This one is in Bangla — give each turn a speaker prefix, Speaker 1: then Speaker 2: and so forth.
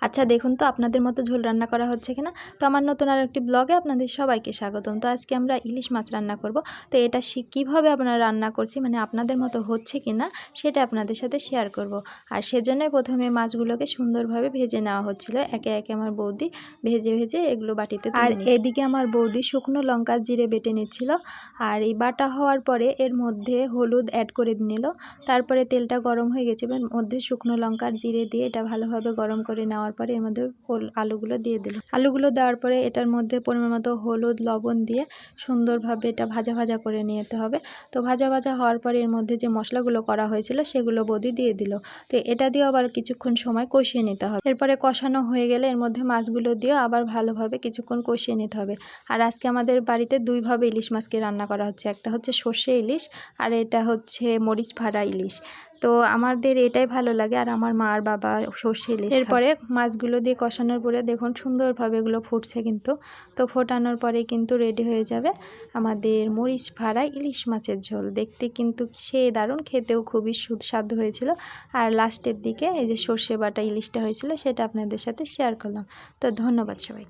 Speaker 1: আচ্ছা দেখুন তো আপনাদের মতো ঝোল রান্না করা হচ্ছে কিনা? তো আমার নতুন আর একটি ব্লগে আপনাদের সবাইকে স্বাগতম। তো আজকে আমরা ইলিশ মাছ রান্না করব। তো এটা শি- কীভাবে আপনারা রান্না করছি মানে আপনাদের মতো হচ্ছে কিনা সেটা আপনাদের সাথে শেয়ার করব। আর সেজন্যই প্রথমে মাছগুলোকে সুন্দরভাবে ভেজে নেওয়া হচ্ছিল। একে একে আমার বৌদি ভেজে ভেজে এগুলো বাটিতে আর এদিকে আমার বৌদি শুকনো লঙ্কা জিরে বেটে নিচ্ছিল। আর এই বাটা হওয়ার পরে এর মধ্যে হলুদ অ্যাড করে নিল। তারপরে তেলটা গরম হয়ে গেছে। এবার মধ্যে শুকনো লঙ্কার জিরে দিয়ে এটা ভালোভাবে গরম করে নেওয়ার পরে এর মধ্যে আলুগুলো দিয়ে দিল আলুগুলো দেওয়ার পরে এটার মধ্যে পরিমাণ মতো হলুদ, লবণ দিয়ে সুন্দরভাবে এটা ভাজা ভাজা করে নিতে হবে। তো ভাজা ভাজা হওয়ার পরে এর মধ্যে যে মশলাগুলো করা হয়েছিল সেগুলো বদি দিয়ে দিল। তো এটা দিয়ে আবার কিছুক্ষণ সময় কষিয়ে নিতে হবে। এরপরে কষানো হয়ে গেলে এর মধ্যে মাছগুলো দিয়ে আবার ভালোভাবে কিছুক্ষণ কষিয়ে নিতে হবে। আর আজকে আমাদের বাড়িতে দুইভাবে ইলিশ মাছকে রান্না করা হচ্ছে। একটা হচ্ছে সর্ষে ইলিশ আর এটা হচ্ছে মরিচ ভাড়া ইলিশ। তো আমাদের এটাই ভালো লাগে আর আমার মা আর বাবা সর্ষে ইলিশ এরপরে মাছগুলো দিয়ে কষানোর পরে দেখুন সুন্দরভাবে এগুলো ফুটছে কিন্তু। তো ফোটানোর পরে কিন্তু রেডি হয়ে যাবে আমাদের মরিচ ভাড়া ইলিশ মাছের ঝোল। দেখতে কিন্তু সে দারুণ, খেতেও খুবই সুস্বাদু হয়েছিল। আর লাস্টের দিকে এই যে সর্ষে বাটা ইলিশটা হয়েছিল সেটা আপনাদের সাথে শেয়ার করলাম। তো ধন্যবাদ সবাইকে।